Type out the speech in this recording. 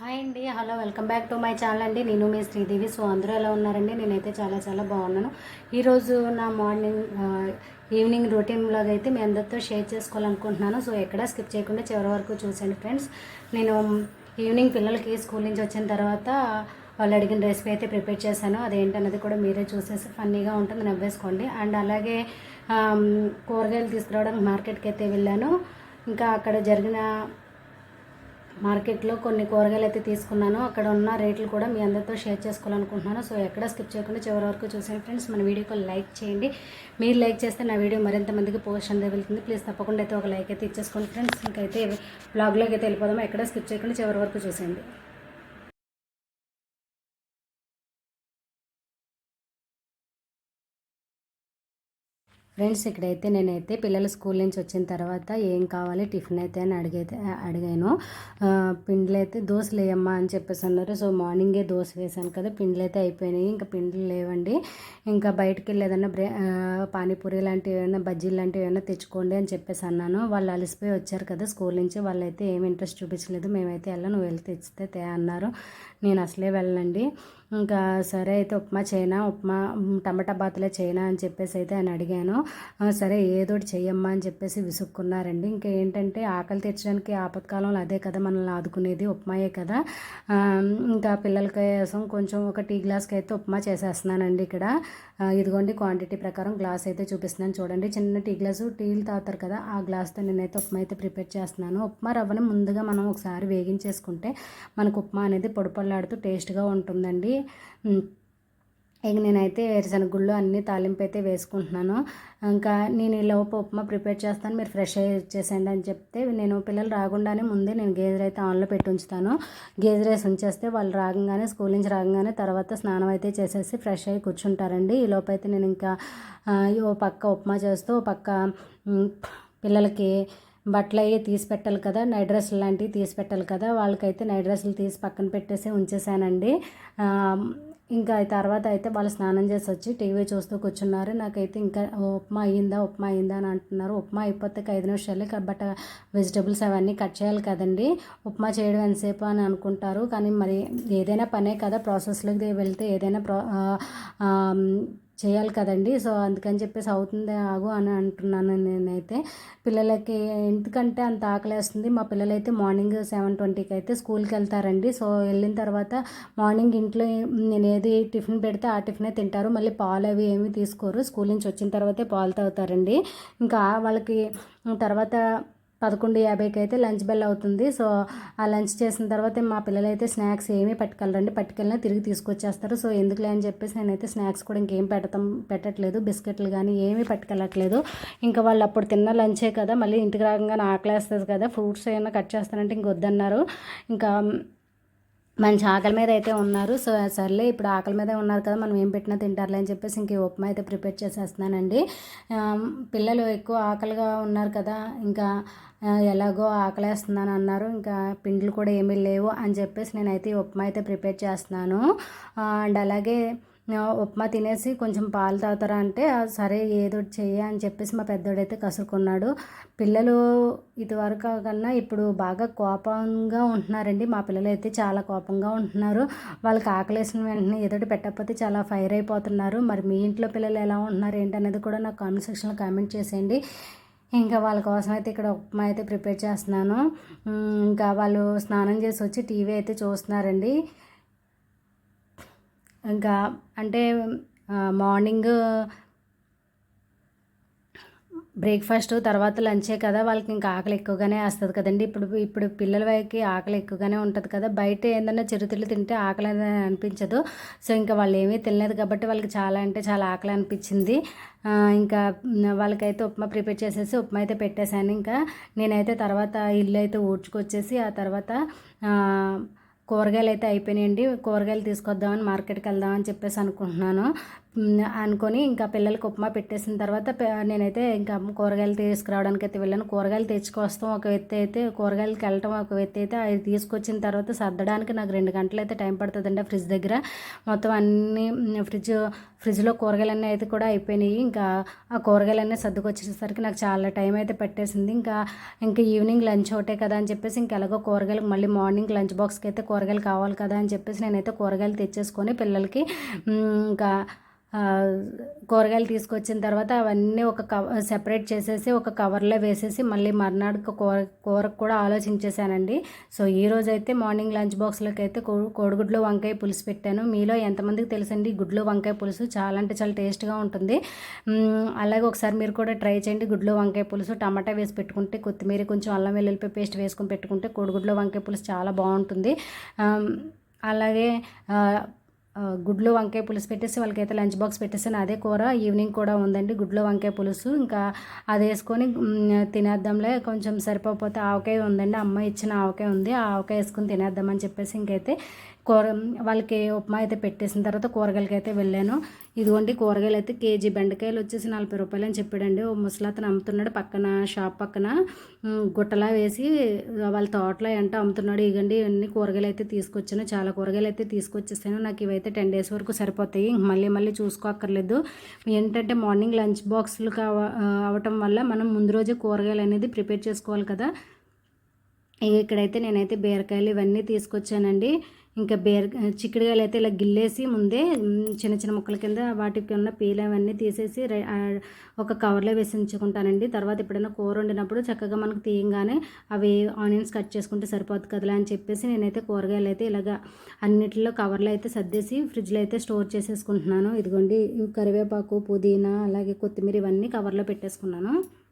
Hi అండి hello welcome back to my channel అండి. నేను మీ శ్రీదేవి. సో అందరూ ఎలా ఉన్నారండి? నేనైతే చాలా చాలా బాగున్నాను. ఈరోజు నా మార్నింగ్ ఈవినింగ్ రొటీన్ బ్లాగ్ అయితే మీ అందరితో షేర్ చేసుకోవాలనుకుంటున్నాను. సో ఎక్కడ స్కిప్ చేయకుండా చివరి వరకు చూసాను ఫ్రెండ్స్. నేను ఈవినింగ్ పిల్లలకి స్కూల్ నుంచి వచ్చిన తర్వాత వాళ్ళు అడిగిన రెసిపీ అయితే ప్రిపేర్ చేశాను. అదేంటన్నది కూడా మీరే చూసేసి ఫన్నీగా ఉంటుంది నవ్వేసుకోండి. అండ్ అలాగే కూరగాయలు తీసుకురావడానికి మార్కెట్కి అయితే వెళ్ళాను. ఇంకా అక్కడ జరిగిన మార్కెట్లో కొన్ని కూరగాయలు అయితే తీసుకున్నాను. అక్కడ ఉన్న రేట్లు కూడా మీ అందరితో షేర్ చేసుకోవాలనుకుంటున్నాను. సో ఎక్కడ స్కిప్ చేయకుండా చివరి వరకు చూసాను ఫ్రెండ్స్ మన వీడియోకి లైక్ చేయండి. మీరు లైక్ చేస్తే నా వీడియో మరింత మందికి పోస్ట్ అనేది వెళ్తుంది. ప్లీజ్ తప్పకుండా అయితే ఒక లైక్ అయితే ఇచ్చేసుకోండి. ఫ్రెండ్స్ ఇంకైతే బ్లాగ్లోకి అయితే వెళ్ళిపోదాము? ఎక్కడ స్కిప్ చేయకుండా చివరి వరకు చూసేయండి. ఫ్రెండ్స్ ఇక్కడైతే నేనైతే పిల్లలు స్కూల్ నుంచి వచ్చిన తర్వాత ఏం కావాలి టిఫిన్ అయితే అని అడిగైతే అడిగాను. పిండ్లు పిండిలు అయితే దోశలు వేయమ్మా అని చెప్పేసి అన్నారు. సో మార్నింగే దోశ వేసాను కదా పిండిలు అయితే అయిపోయినాయి. ఇంకా పిండ్లు లేవండి. ఇంకా బయటికి వెళ్ళి ఏదైనా బ్రే పానీపూరి లాంటివి ఏమైనా బజ్జీలు లాంటివి ఏమైనా తెచ్చుకోండి అని చెప్పేసి అన్నాను. వాళ్ళు అలసిపోయి వచ్చారు కదా స్కూల్ నుంచి. వాళ్ళైతే ఏం ఇంట్రెస్ట్ చూపించలేదు. మేమైతే వెళ్ళా నువ్వు వెళ్ళి తెచ్చితే తే అన్నారు. నేను అసలే వెళ్ళండి ఇంకా సరే అయితే ఉప్మా చేయనా? ఉప్మా టమాటా బాతులే చేయనా అని చెప్పేసి అయితే ఆయన అడిగాను. సరే ఏదోటి చెయ్యమ్మా అని చెప్పేసి విసుక్కున్నారండి. ఇంకా ఏంటంటే ఆకలి తీర్చడానికి ఆపత్కాలంలో అదే కదా మనల్ని ఆదుకునేది ఉప్మాయే కదా. ఇంకా పిల్లల కోసం కొంచెం ఒక టీ గ్లాస్కి అయితే ఉప్మా చేసేస్తున్నానండి ఇక్కడ. ఇదిగోండి క్వాంటిటీ ప్రకారం గ్లాస్ అయితే చూపిస్తున్నాను. చూడండి చిన్న టీ గ్లాసు టీలు తాగుతారు కదా ఆ గ్లాస్తో నేనైతే ఉప్మా అయితే ప్రిపేర్ చేస్తున్నాను. ఉప్మా రవ్వని ముందుగా మనం ఒకసారి వేగించేసుకుంటే మనకు ఉప్మా అనేది పొడిపడిలాడుతూ టేస్ట్గా ఉంటుందండి. ఇక నేనైతే వేరుశనగ గుళ్ళు అన్నీ తాలింపు అయితే వేసుకుంటున్నాను. ఇంకా నేను ఈ లోపు ఉప్మా ప్రిపేర్ చేస్తాను మీరు ఫ్రెష్ అయ్యి వచ్చేసండి అని చెప్తే నేను పిల్లలు రాకుండానే ముందే నేను గేజర్ అయితే ఆన్లో పెట్టి ఉంచుతాను. గేజర్ రైస్ ఉంచేస్తే వాళ్ళు రాగానే స్కూల్ నుంచి రాగానే తర్వాత స్నానం అయితే చేసేసి ఫ్రెష్ అయ్యి కూర్చుంటారండి. ఈ లోపు అయితే నేను ఇంకా ఓ పక్క ఉప్మా చేస్తూ ఓ పక్క పిల్లలకి బట్టలు అవి తీసి పెట్టాలి కదా నైట్ డ్రెస్సులు లాంటివి తీసి పెట్టాలి కదా వాళ్ళకైతే నైట్ డ్రెస్సులు తీసి పక్కన పెట్టేసి ఉంచేసానండి ఇంకా తర్వాత అయితే వాళ్ళు స్నానం చేసి వచ్చి టీవీ చూస్తూ కూర్చున్నారు. నాకైతే ఇంకా ఉప్మా అయ్యిందా ఉప్మా అయ్యిందా అని అంటున్నారు. ఉప్మా అయిపోతే ఐదు నిమిషాలు బట్ వెజిటబుల్స్ అవన్నీ కట్ చేయాలి కదండి. ఉప్మా చేయడం ఎంతసేపు అని అనుకుంటారు. కానీ మరి ఏదైనా పనే కదా ప్రాసెస్లోకి వెళ్తే ఏదైనా ప్రా చేయాలి కదండి. సో అందుకని చెప్పేసి అవుతుంది ఆగు అని అంటున్నాను నేనైతే. పిల్లలకి ఎందుకంటే అంత ఆకలేస్తుంది. మా పిల్లలైతే మార్నింగ్ సెవెన్ ట్వంటీకి అయితే స్కూల్కి వెళ్తారండి. సో వెళ్ళిన తర్వాత మార్నింగ్ ఇంట్లో నేను ఏది టిఫిన్ పెడితే ఆ టిఫినే తింటారు. మళ్ళీ పాలు అవి ఏమీ తీసుకోరు. స్కూల్ నుంచి వచ్చిన తర్వాతే పాలు తాగుతారండి. ఇంకా వాళ్ళకి తర్వాత పదకొండు యాభైకి అయితే లంచ్ బెల్ అవుతుంది. సో ఆ లంచ్ చేసిన తర్వాత మా పిల్లలు అయితే స్నాక్స్ ఏమీ పట్టుకెళ్ళరండి. పట్టుకెళ్ళినా తిరిగి తీసుకొచ్చేస్తారు. సో ఎందుకులే అని చెప్పేసి నేనైతే స్నాక్స్ కూడా ఇంకేం పెడతాం పెట్టట్లేదు. బిస్కెట్లు కానీ ఏమీ పట్టుకెళ్ళట్లేదు. ఇంకా వాళ్ళు అప్పుడు తిన్న లంచే కదా. మళ్ళీ ఇంటికి రాగానే ఆకలేస్తుంది కదా. ఫ్రూట్స్ ఏమైనా కట్ చేస్తానంటే ఇంక వద్దన్నారు. ఇంకా మంచి ఆకలి మీద అయితే ఉన్నారు. సో సర్లే ఇప్పుడు ఆకలి మీదే ఉన్నారు కదా మనం ఏం పెట్టినా తింటారులే అని చెప్పేసి ఇంక ఉప్మా అయితే ప్రిపేర్ చేసేస్తున్నానండి. పిల్లలు ఎక్కువ ఆకలిగా ఉన్నారు కదా ఇంకా ఎలాగో ఆకలేస్తున్నాను అన్నారు. ఇంకా పిండ్లు కూడా ఏమీ లేవు అని చెప్పేసి నేనైతే ఉప్మా అయితే ప్రిపేర్ చేస్తున్నాను. అండ్ అలాగే ఉప్మా తినేసి కొంచెం పాలు తాగుతారా అంటే సరే ఏదో చెయ్యి అని చెప్పేసి మా పెద్దోడైతే కసురుకున్నాడు. పిల్లలు ఇదివరకు కన్నా ఇప్పుడు బాగా కోపంగా ఉంటున్నారండి. మా పిల్లలు అయితే చాలా కోపంగా ఉంటున్నారు. వాళ్ళకి ఆకలేసిన వెంటనే ఏదో పెట్టకపోతే చాలా ఫైర్ అయిపోతున్నారు. మరి మీ ఇంట్లో పిల్లలు ఎలా ఉంటున్నారు ఏంటనేది కూడా నాకు కామెంట్ సెక్షన్లో కామెంట్ చేసేయండి. ఇంకా వాళ్ళ కోసం అయితే ఇక్కడ ఉప్మా అయితే ప్రిపేర్ చేస్తున్నాను. ఇంకా వాళ్ళు స్నానం చేసి వచ్చి టీవీ అయితే చూస్తున్నారండి. ఇంకా అంటే మార్నింగ్ బ్రేక్ఫాస్ట్ తర్వాత లంచే కదా వాళ్ళకి ఇంకా ఆకలి ఎక్కువగానే వస్తుంది కదండి. ఇప్పుడు ఇప్పుడు పిల్లల వైకి ఆకలి ఎక్కువగానే ఉంటుంది కదా. బయట ఏదైనా చిరుతిళ్ళు తింటే ఆకలి అనిపించదు. సో ఇంకా వాళ్ళు ఏమీ తినలేదు కాబట్టి వాళ్ళకి చాలా అంటే చాలా ఆకలి అనిపించింది. ఇంకా వాళ్ళకైతే ఉప్మా ప్రిపేర్ చేసేసి ఉప్మా అయితే పెట్టేశాను. ఇంకా నేనైతే తర్వాత ఇల్లు అయితే ఊడ్చుకొచ్చేసి ఆ తర్వాత కూరగాయలు అయితే అయిపోయినాయండి. కూరగాయలు తీసుకొద్దామని మార్కెట్కి వెళ్దామని చెప్పేసి అనుకుంటున్నాను. అనుకొని ఇంకా పిల్లలకి ఉప్మా పెట్టేసిన తర్వాత నేనైతే ఇంకా కూరగాయలు తీసుకురావడానికి అయితే వెళ్ళాను. కూరగాయలు తెచ్చుకొస్తాం. ఒక వ్యక్తి అయితే కూరగాయలకి వెళ్ళటం ఒక వ్యక్తి అయితే అవి తీసుకొచ్చిన తర్వాత సర్దడానికి నాకు రెండు గంటలు అయితే టైం పడుతుందండి ఆ ఫ్రిడ్జ్ దగ్గర. మొత్తం అన్నీ ఫ్రిడ్జ్ ఫ్రిడ్జ్లో కూరగాయలన్నీ అయితే కూడా అయిపోయినాయి. ఇంకా ఆ కూరగాయలన్నీ సర్దుకొచ్చేసరికి నాకు చాలా టైం అయితే పెట్టేసింది. ఇంకా ఇంకా ఈవినింగ్ లంచ్ ఒకటే కదా అని చెప్పేసి ఇంకా ఎలాగో కూరగాయలకు మళ్ళీ మార్నింగ్ లంచ్ బాక్స్కి అయితే కూర కూరగాయలు కావాలి కదా అని చెప్పేసి నేనైతే కూరగాయలు తెచ్చేసుకొని పిల్లలకి ఇంకా కూరగాయలు తీసుకొచ్చిన తర్వాత అవన్నీ ఒక కవ సెపరేట్ చేసేసి ఒక కవర్లో వేసేసి మళ్ళీ మర్నాడు కూర కూరకు కూడా ఆలోచించేసానండి సో ఈ రోజు అయితే మార్నింగ్ లంచ్ బాక్స్లోకి అయితే కో- కోడిగుడ్లు వంకాయ పులుసు పెట్టాను. మీలో ఎంతమందికి తెలుసండి? గుడ్లు వంకాయ పులుసు చాలా అంటే చాలా టేస్ట్గా ఉంటుంది. అలాగే ఒకసారి మీరు కూడా ట్రై చేయండి. గుడ్లు వంకాయ పులుసు టమాటా వేసి పెట్టుకుంటే కొత్తిమీర కొంచెం అల్లం వెల్లుల్లిపాయ పేస్ట్ వేసుకొని పెట్టుకుంటే కోడిగుడ్లు వంకాయ పులుసు చాలా బాగుంటుంది. అలాగే గుడ్లు వంకాయ పులుసు పెట్టేసి వాళ్ళకైతే లంచ్ బాక్స్ పెట్టేసాను అదే కూర. ఈవినింగ్ కూడా ఉందండి గుడ్లు వంకాయ పులుసు. ఇంకా అది వేసుకొని తినేద్దాంలే. కొంచెం సరిపోతే ఆవకాయ ఉందండి. అమ్మ ఇచ్చిన ఆవకాయ ఉంది. ఆ ఆవకాయ వేసుకొని తినేద్దామని చెప్పేసి ఇంకైతే కూర వాళ్ళకి ఉప్మా అయితే పెట్టేసిన తర్వాత కూరగాయలకి అయితే వెళ్ళాను. ఇదిగోండి కూరగాయలు అయితే కేజీ బెండకాయలు వచ్చేసి నలభై రూపాయలు అని చెప్పాడండి. ఓ ముసలాతను అమ్ముతున్నాడు పక్కన షాప్ పక్కన. గుట్టలా వేసి వాళ్ళ తోటలో ఎంట అమ్ముతున్నాడు. ఇగండి ఇవన్నీ కూరగాయలు అయితే తీసుకొచ్చాను. చాలా కూరగాయలు అయితే తీసుకొచ్చేసాను. నాకు ఇవైతే టెన్ డేస్ వరకు సరిపోతాయి. ఇంక మళ్ళీ మళ్ళీ చూసుకోక్కర్లేదు. ఏంటంటే మార్నింగ్ లంచ్ బాక్సులు కావ అవటం వల్ల మనం ముందు రోజే కూరగాయలు అనేది ప్రిపేర్ చేసుకోవాలి కదా. ఇక్కడైతే నేనైతే బీరకాయలు ఇవన్నీ తీసుకొచ్చానండి. ఇంకా బీర చిక్కుడుకాయలు అయితే ఇలా గిల్లేసి ముందే చిన్న చిన్న ముక్కల కింద వాటికి ఉన్న పీలు అవన్నీ తీసేసి ఒక కవర్లో వేసి ఉంచుకుంటానండి. తర్వాత ఎప్పుడైనా కూర వండినప్పుడు చక్కగా మనకు తీయంగానే అవి ఆనియన్స్ కట్ చేసుకుంటే సరిపోతుంది కదలా అని చెప్పేసి నేనైతే కూరగాయలు అయితే ఇలాగా అన్నిటిలో కవర్లో అయితే సర్దేసి ఫ్రిడ్జ్లో అయితే స్టోర్ చేసేసుకుంటున్నాను. ఇదిగోండి కరివేపాకు పుదీనా అలాగే కొత్తిమీర ఇవన్నీ కవర్లో పెట్టేసుకున్నాను.